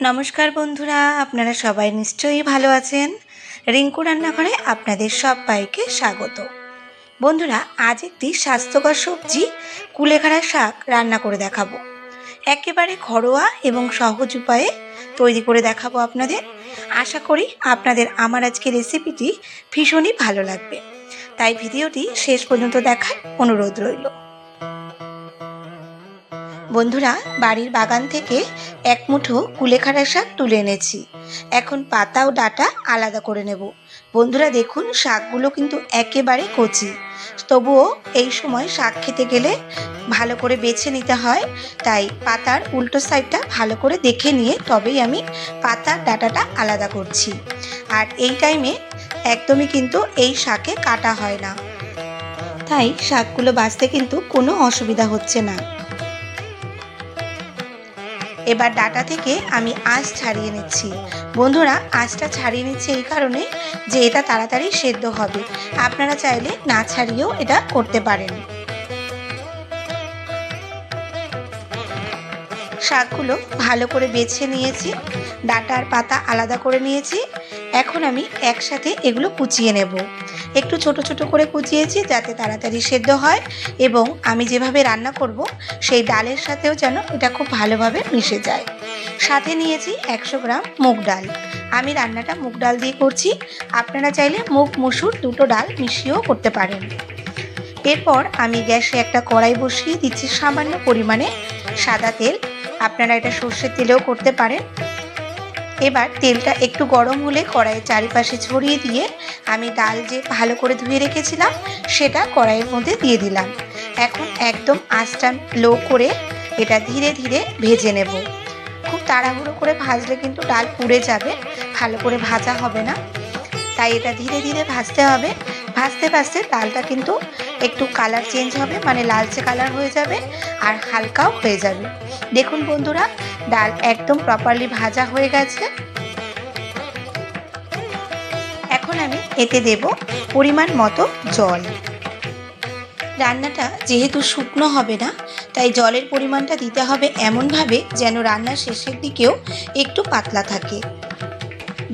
নমস্কার বন্ধুরা, আপনারা সবাই নিশ্চয়ই ভালো আছেন। রিঙ্কু রান্নাঘরে আপনাদের সবাইকে স্বাগত। বন্ধুরা, আজ একটি স্বাস্থ্যকর সবজি, কুলেখাড়া শাক রান্না করে দেখাবো। একেবারে ঘরোয়া এবং সহজ উপায়ে তৈরি করে দেখাবো আপনাদের। আশা করি আপনাদের আমার আজকে রেসিপিটি ভীষণই ভালো লাগবে। তাই ভিডিওটি শেষ পর্যন্ত দেখার অনুরোধ রইল। বন্ধুরা, বাড়ির বাগান থেকে এক মুঠো কুলেখাড়া শাক তুলে এনেছি। এখন পাতা ও ডাটা আলাদা করে নেব। বন্ধুরা, দেখুন, শাকগুলো কিন্তু একেবারে কচি। তবুও এই সময় শাক খেতে গেলে ভালো করে বেছে নিতে হয়। তাই পাতার উল্টো সাইডটা ভালো করে দেখে নিয়ে তবেই আমি পাতার ডাটাটা আলাদা করছি। আর এই টাইমে একদমই কিন্তু এই শাকে কাটা হয় না। তাই শাকগুলো বাঁচতে কিন্তু কোনো অসুবিধা হচ্ছে না। এবার ডাটা থেকে আমি আঁচ ছাড়িয়ে নিচ্ছি। বন্ধুরা, আঁশটা ছাড়িয়ে নিচ্ছি এই কারণে যে এটা তাড়াতাড়ি সেদ্ধ হবে। আপনারা চাইলে না ছাড়িয়েও এটা করতে পারেন। শাকগুলো ভালো করে বেছে নিয়েছি, ডাটার পাতা আলাদা করে নিয়েছি। এখন আমি একসাথে এগুলো কুচিয়ে নেব। একটু ছোট ছোট করে কুচিয়েছি যাতে তাড়াতাড়ি সেদ্ধ হয় এবং আমি যেভাবে রান্না করব সেই ডালের সাথেও যেন এটা খুব ভালোভাবে মিশে যায়। সাথে নিয়েছি একশো গ্রাম মুগ ডাল। আমি রান্নাটা মুগ ডাল দিয়ে করছি। আপনারা চাইলে মুগ, মুসুর দুটো ডাল মিশিয়েও করতে পারেন। এরপর আমি গ্যাসে একটা কড়াই বসিয়ে দিচ্ছি সামান্য পরিমাণে সাদা তেল আপনারা এটা সর্ষের তেলেও করতে পারেন। এবার তেলটা একটু গরম হলে কড়াইয়ের চারিপাশে ছড়িয়ে দিয়ে আমি ডাল যে ভালো করে ধুয়ে রেখেছিলাম, সেটা কড়াইয়ের মধ্যে দিয়ে দিলাম। এখন একদম আঁচটা লো করে এটা ধীরে ধীরে ভেজে নেব। খুব তাড়াহুড়ো করে ভাজলে কিন্তু ডাল পুড়ে যাবে, ভালো করে ভাজা হবে না। তাই এটা ধীরে ধীরে ভাজতে হবে। ভাজতে ভাজতে ডালটা কিন্তু একটু কালার চেঞ্জ হবে মানে লালচে কালার হয়ে যাবে আর হালকাও হয়ে যাবে। দেখুন বন্ধুরা, ডাল একদম প্রপারলি ভাজা হয়ে গেছে। এখন আমি এতে দেব পরিমাণ মতো জল। রান্নাটা যেহেতু শুকনো হবে না, তাই জলের পরিমাণটা দিতে হবে এমনভাবে যেন রান্নার শেষের দিকেও একটু পাতলা থাকে।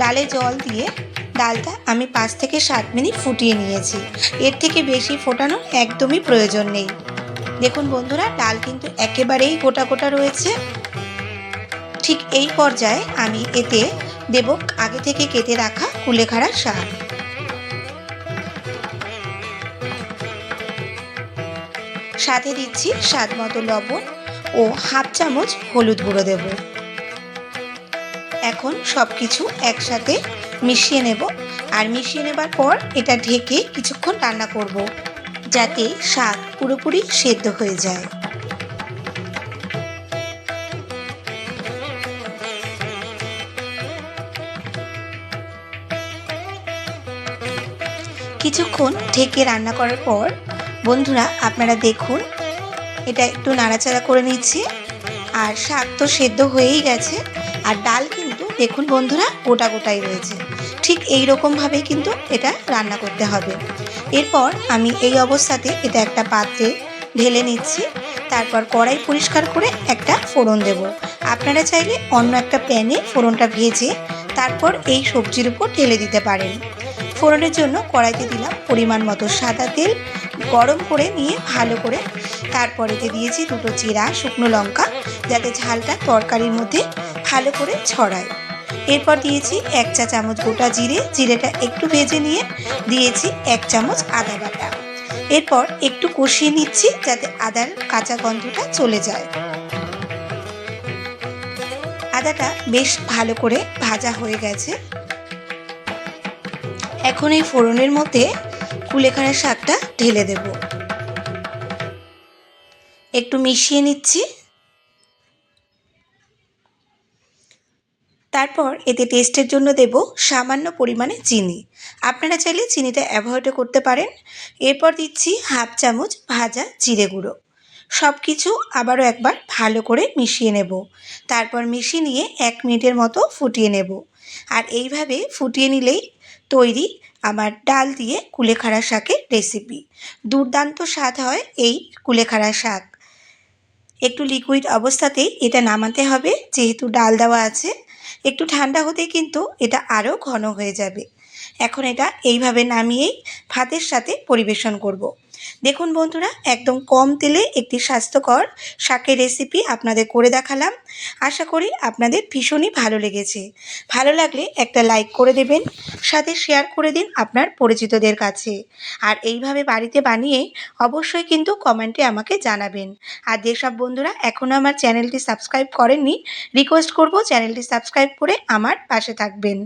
ডালে জল দিয়ে ডালটা আমি পাঁচ থেকে সাত মিনিট ফুটিয়ে নিয়েছি। এর থেকে বেশি ফোটানোর একদমই প্রয়োজন নেই। দেখুন বন্ধুরা, ডাল কিন্তু একেবারেই গোটা গোটা রয়েছে। ঠিক এই পর্যায়ে আমি এতে দেব আগে থেকে কেটে রাখা কুলেখাড়া শাক। সাথে দিচ্ছি স্বাদ মতো লবণ ও হাফ চামচ হলুদ গুঁড়ো দেব। এখন সব কিছু একসাথে মিশিয়ে নেব। আর মিশিয়ে নেবার পর এটা ঢেকে কিছুক্ষণ রান্না করব, যাতে শাক পুরোপুরি সেদ্ধ হয়ে যায়। কিছুক্ষণ ঢেকে রান্না করার পর, বন্ধুরা, আপনারা দেখুন, এটা একটু নাড়াচাড়া করে নিচ্ছি। আর শাক তো সেদ্ধ হয়েই গেছে। আর ডাল দেখুন বন্ধুরা, গোটা গোটাই রয়েছে। ঠিক এই রকমভাবেই কিন্তু এটা রান্না করতে হবে। এরপর আমি এই অবস্থাতে এটা একটা পাত্রে ঢেলে নিচ্ছি। তারপর কড়াই পরিষ্কার করে একটা ফোড়ন দেব। আপনারা চাইলে অন্য একটা প্যানে ফোড়নটা ভেজে তারপর এই সবজির উপর ঢেলে দিতে পারেন। ফোড়নের জন্য কড়াইতে দিলাম পরিমাণ মতো সাদা তেল, গরম করে নিয়ে ভালো করে তারপরেতে দিয়েছি দুটো জিরা, শুকনো লঙ্কা, যাতে ঝালটা তরকারির মধ্যে ভালো করে ছড়ায় এরপর দিয়েছি এক চা চামচ গোটা জিরে, জিরেটা একটু ভেজে নিয়ে দিয়েছি এক চামচ আদা বাটা। এরপর একটু কষিয়ে নিচ্ছি যাতে আদার কাঁচা গন্ধটা চলে যায়। আদাটা বেশ ভালো করে ভাজা হয়ে গেছে। এখন এই ফোড়নের মধ্যে কুলেখাড়া শাকটা ঢেলে দেব। একটু মিশিয়ে নিচ্ছি। তারপর এতে টেস্টের জন্য দেব সামান্য পরিমাণে চিনি। আপনারা চাইলে চিনিটা অ্যাভয়েডও করতে পারেন। এরপর দিচ্ছি হাফ চামচ ভাজা জিরে গুঁড়ো। সব কিছু আবারও একবার ভালো করে মিশিয়ে নেব। তারপর মিশিয়ে নিয়ে এক মিনিটের মতো ফুটিয়ে নেব। আর এইভাবে ফুটিয়ে নিলেই তৈরি আমার ডাল দিয়ে কুলেখাড়া শাকের রেসিপি। দুর্দান্ত স্বাদ হয় এই কুলেখাড়া শাক। একটু লিকুইড অবস্থাতেই এটা নামাতে হবে, যেহেতু ডাল দেওয়া আছে। একটু ঠান্ডা হতেই কিন্তু এটা আরও ঘন হয়ে যাবে। এখন এটা এইভাবে নামিয়েই ভাতের সাথে পরিবেশন করব। দেখুন বন্ধুরা, একদম কম তেলে একটি স্বাস্থ্যকর শাকের রেসিপি আপনাদের করে দেখালাম। আশা করি আপনাদের ভীষণই ভালো লেগেছে। ভালো লাগলে একটা লাইক করে দেবেন, সাথে শেয়ার করে দিন আপনার পরিচিতদের কাছে। আর এইভাবে বাড়িতে বানিয়ে অবশ্যই কিন্তু কমেন্টে আমাকে জানাবেন। আর যেসব বন্ধুরা এখনও আমার চ্যানেলটি সাবস্ক্রাইব করেননি রিকোয়েস্ট করব চ্যানেলটি সাবস্ক্রাইব করে আমার পাশে থাকবেন।